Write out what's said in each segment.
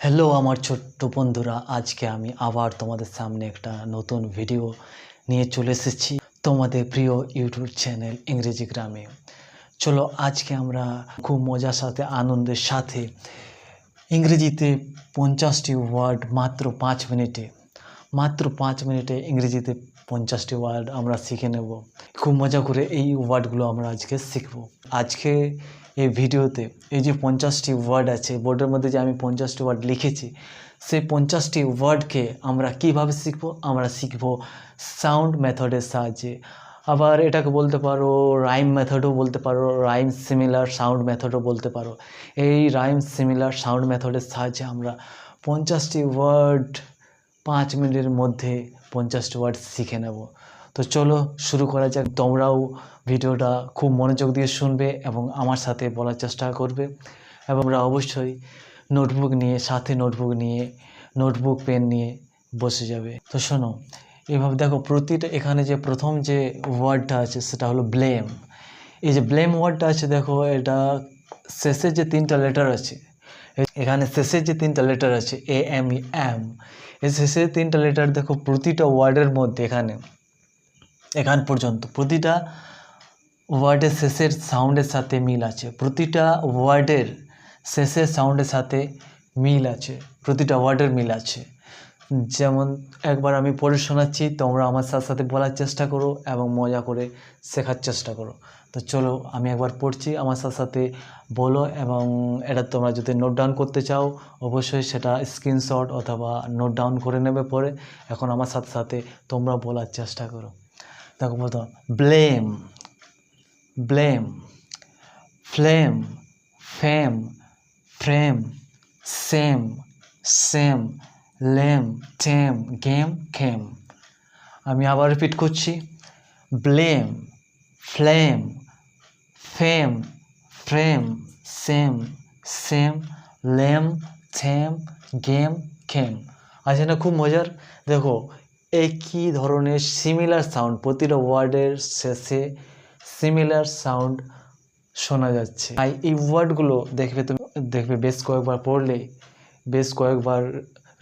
Hello আমার ছোট্ট বন্ধুরা। আজকে আমি আবার তোমাদের সামনে একটা নতুন ভিডিও নিয়ে চলে এসেছি তোমাদের প্রিয় ইউটিউব চ্যানেল ইংরেজি গ্রামে। চলো, আজকে আমরা খুব মজার সাথে, আনন্দের সাথে ইংরেজিতে পঞ্চাশটি ওয়ার্ড মাত্র পাঁচ মিনিটে, মাত্র পাঁচ মিনিটে ইংরেজিতে পঞ্চাশটি ওয়ার্ড আমরা শিখে নেব। খুব মজা করে এই ওয়ার্ডগুলো আমরা আজকে শিখব। আজকে এই ভিডিওতে, এই যে পঞ্চাশটি ওয়ার্ড আছে বোর্ডের মধ্যে যে আমি পঞ্চাশটি ওয়ার্ড লিখেছি, সেই পঞ্চাশটি ওয়ার্ডকে আমরা কীভাবে শিখব? আমরা শিখব সাউন্ড মেথডের সাহায্যে। আবার এটাকে বলতে পারো রাইম মেথডও বলতে পারো রাইম সিমিলার সাউন্ড মেথডও বলতে পারো। এই রাইম সিমিলার সাউন্ড মেথডের সাহায্যে আমরা পঞ্চাশটি ওয়ার্ড পাঁচ মিনিটের মধ্যে পঞ্চাশটি ওয়ার্ড শিখে নেব। তো চলো শুরু করা যাক। তোমরাও ভিডিওটা খুব মনোযোগ দিয়ে শুনবে এবং আমার সাথে বলার চেষ্টা করবে। এবং আমরা অবশ্যই নোটবুক নিয়ে, সাথে নোটবুক নিয়ে, নোটবুক পেন নিয়ে বসে যাবে। তো শোনো, এভাবে দেখো প্রতিটা, এখানে যে প্রথম যে ওয়ার্ডটা আছে সেটা হলো ব্লেম। এই যে ব্লেম ওয়ার্ডটা আছে দেখো, এটা শেষের যে তিনটা লেটার আছে, এখানে শেষের যে তিনটা লেটার আছে, এ, এম, ই, এম। এই শেষের তিনটা লেটার দেখো প্রতিটা ওয়ার্ডের মধ্যে এখানে। এখান পর্যন্ত। প্রতিটা ওয়ার্ডের শেষের সাউন্ডের সাথে মিল আছে। প্রতিটা ওয়ার্ডের শেষের সাউন্ডের সাথে মিল আছে। প্রতিটা ওয়ার্ডের মিল আছে। যেমন একবার আমি পড়ে শোনাচ্ছি, তোমরা আমার সাথে সাথে বলার চেষ্টা করো এবং মজা করে শেখার চেষ্টা করো। তো চলো, আমি একবার পড়ছি, আমার সাথে সাথে বলো এবং এটা তোমরা যদি নোট ডাউন করতে চাও, অবশ্যই সেটা স্ক্রিনশট অথবা নোট ডাউন করে নেবে পরে। এখন আমার সাথে সাথে তোমরা বলার চেষ্টা করো। দেখো প্রথম blame blame flame fame frame same same lame tame game Khem আমি আবার রিপিট করছি blame flame fame frame same same lame থেম গেম খেম আছে না খুব মজার। দেখো একই ধরনের সিমিলার সাউন্ড প্রতিটা ওয়ার্ডের শেষে সিমিলার সাউন্ড শোনা যাচ্ছে। তাই এই ওয়ার্ডগুলো দেখবে তুমি, দেখবে বেশ কয়েকবার পড়লে, বেশ কয়েকবার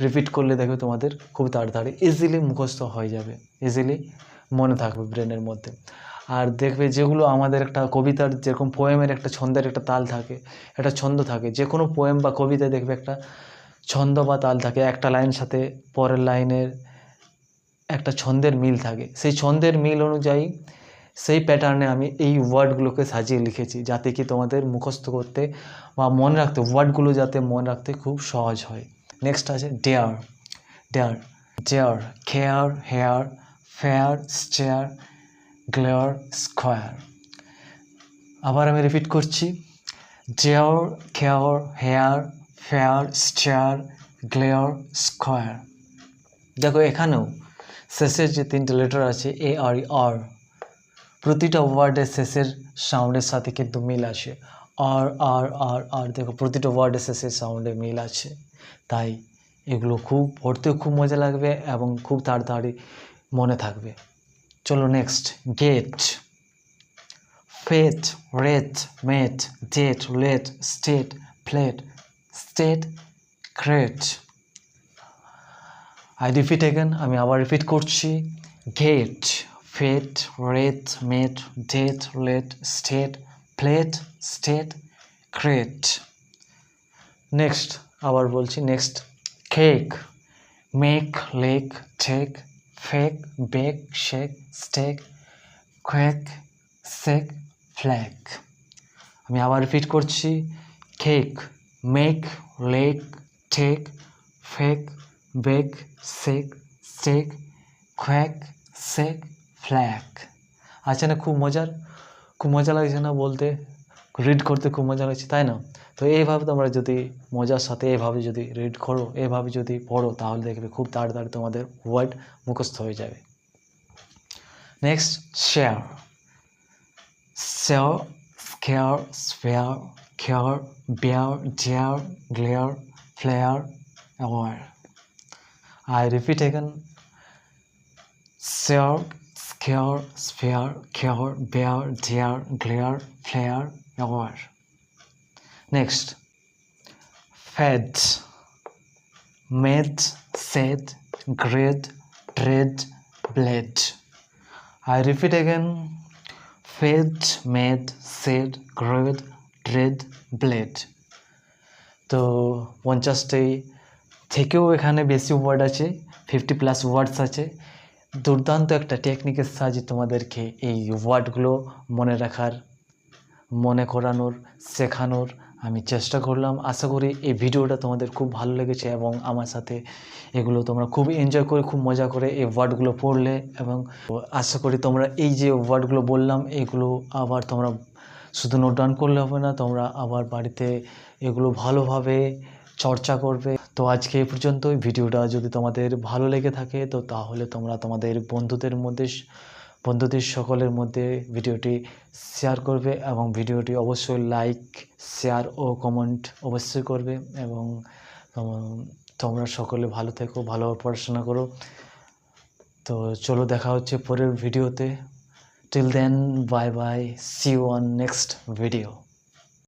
রিপিট করলে দেখবে তোমাদের খুব তাড়াতাড়ি ইজিলি মুখস্থ হয়ে যাবে ইজিলি মনে থাকবে ব্রেনের মধ্যে। আর দেখবে যেগুলো আমাদের একটা কবিতার যেরকম পোয়েমের একটা ছন্দের একটা তাল থাকে, একটা ছন্দ থাকে যে কোনো পোয়েম বা কবিতায় দেখবে একটা ছন্দ বা তাল থাকে, একটা লাইন সাথে পরের লাইনের একটা ছন্দের মিল থাকে। সেই ছন্দের মিল অনুযায়ী সেই প্যাটার্নে আমি এই ওয়ার্ডগুলোকে সাজিয়ে লিখেছি যাতে কি তোমাদের মুখস্থ করতে বা মনে রাখতে ওয়ার্ডগুলো যাতে মনে রাখতে খুব সহজ হয়। নেক্সট আছে dare dare dare care hair fair stair glare square আবার আমি রিপিট করছি। Dare care hair fair stair glare square দেখো এখানেও শেষের যে তিনটে লেটার আছে এ আর আর প্রতিটা ওয়ার্ডের শেষের সাউন্ডের সাথে কিন্তু মিল আছে আর আর আর আর দেখো, প্রতিটা ওয়ার্ডের শেষের সাউন্ডে মিল আছে তাই এগুলো খুব, পড়তেও খুব মজা লাগবে এবং খুব তাড়াতাড়ি মনে থাকবে। চলো next get fate rate mate date late state plate state crate I repeat again আমি আবার রিপিট করছি। Get fate rate mate date late state plate state crate next আবার বলছি next cake make lake take fake bake shake stake quake sake flake আমি আবার repeat করছি cake make lake take fake bake sake stake quake sake flake. আছে না, খুব মজার, খুব মজা লাগছে না বলতে? রিড করতে খুব মজা লাগছে, তাই না? তো এইভাবে তোমরা যদি মজার সাথে এভাবে যদি রিড করো, এভাবে যদি পড়ো, তাহলে দেখবে খুব তাড়াতাড়ি তোমাদের ওয়ার্ড মুখস্থ হয়ে যাবে। Next share share scare spare care bear জেয়ার glare flare aware I repeat again. Share, scare, spare, care, bear, dare, glare, flare, aware. Next. Fed, made said great trade blade I repeat again fed made said great trade blade তো পঞ্চাশটি থেকেও এখানে বেশি word আছে fifty plus ওয়ার্ডস আছে। দুর্দান্ত একটা টেকনিকের সাহায্যে তোমাদেরকে এই ওয়ার্ডগুলো মনে রাখার, মনে করানোর, শেখানোর আমি চেষ্টা করলাম। আশা করি এই ভিডিওটা তোমাদের খুব ভালো লেগেছে এবং আমার সাথে এগুলো তোমরা খুব এনজয় করে, খুব মজা করে এই ওয়ার্ডগুলো পড়লে এবং আশা করি তোমরা এই যে ওয়ার্ডগুলো বললাম, এগুলো আবার তোমরা শুধু নোট ডাউন করলে হবে না, তোমরা আবার বাড়িতে এগুলো ভালোভাবে চর্চা করবে। তো আজকে এই পর্যন্তই। ভিডিওটা যদি তোমাদের ভালো লেগে থাকে, তো তাহলে তোমরা তোমাদের বন্ধুদের মধ্যে বন্ধুদের সকলের মধ্যে ভিডিওটি শেয়ার করবে এবং ভিডিওটি অবশ্যই লাইক শেয়ার ও কমেন্ট অবশ্যই করবে এবং তোমরা সকলে ভালো থেকো ভালোভাবে পড়াশোনা করো। তো চলো দেখা হচ্ছে পরের ভিডিওতে। Till then bye bye see on next video